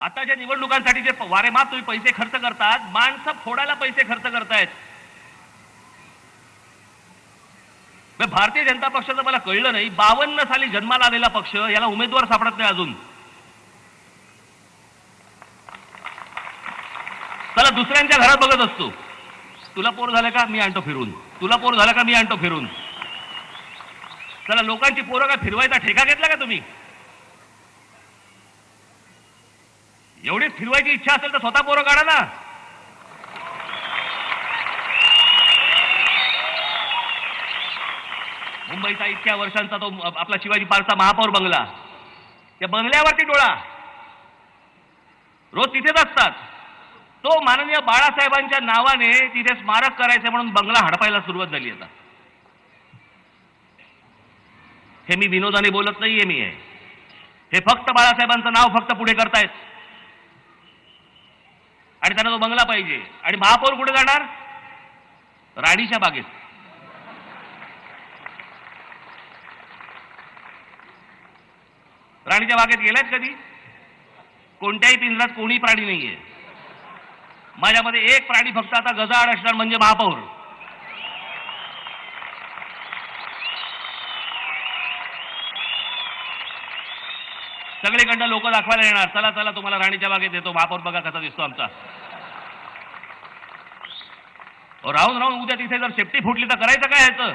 आताच्या निवडणुकांसाठी जे वारेमाप तुम्ही पैसे खर्च करतात माणसं फोडायला पैसे खर्च करतायत. भारतीय जनता पक्षाचं मला कळलं नाही बावन्न साली जन्माला आलेला पक्ष याला उमेदवार सापडत नाही अजून. त्याला दुसऱ्यांच्या घरात बघत असतो. तुला पोर झालं का? मी आणतो फिरून. तुला पोर झालं का? मी आणतो फिरून. त्याला लोकांची पोरं का फिरवायचा ठेका घेतला का तुम्ही? एवढी फिरवायची इच्छा असेल तर स्वतः पोरं काढा ना. मुंबईचा इतक्या वर्षांचा तो आपला शिवाजी पार्कचा महापौर बंगला. त्या बंगल्यावरती डोळा. रोज तिथेच असतात. तो माननीय बाळासाहेबांच्या नावाने तिथे स्मारक करायचं म्हणून बंगला हडपायला सुरुवात झाली आता. हे मी विनोदाने बोलत नाहीये मी हे फक्त बाळासाहेबांचं नाव फक्त पुढे करतायत. आणि त्यांना तो बंगला पाहिजे. आणि महापौर कुठे जाणार? राणीच्या बागेत. राणीच्या बागेत गेल्यात कधी? कोणत्याही पिंजरात कोणी प्राणी नाहीये. माझ्यामध्ये एक प्राणी फक्त आता गजाआड असणार म्हणजे महापौर. सगळीकडनं लोक दाखवायला येणार. चला चला तुम्हाला राणीच्या बागेत येतो. महापौर बघा कसा दिसतो आमचा. राहून राहून उद्या तिथे जर शेपटी फुटली तर करायचं काय ह्याचं?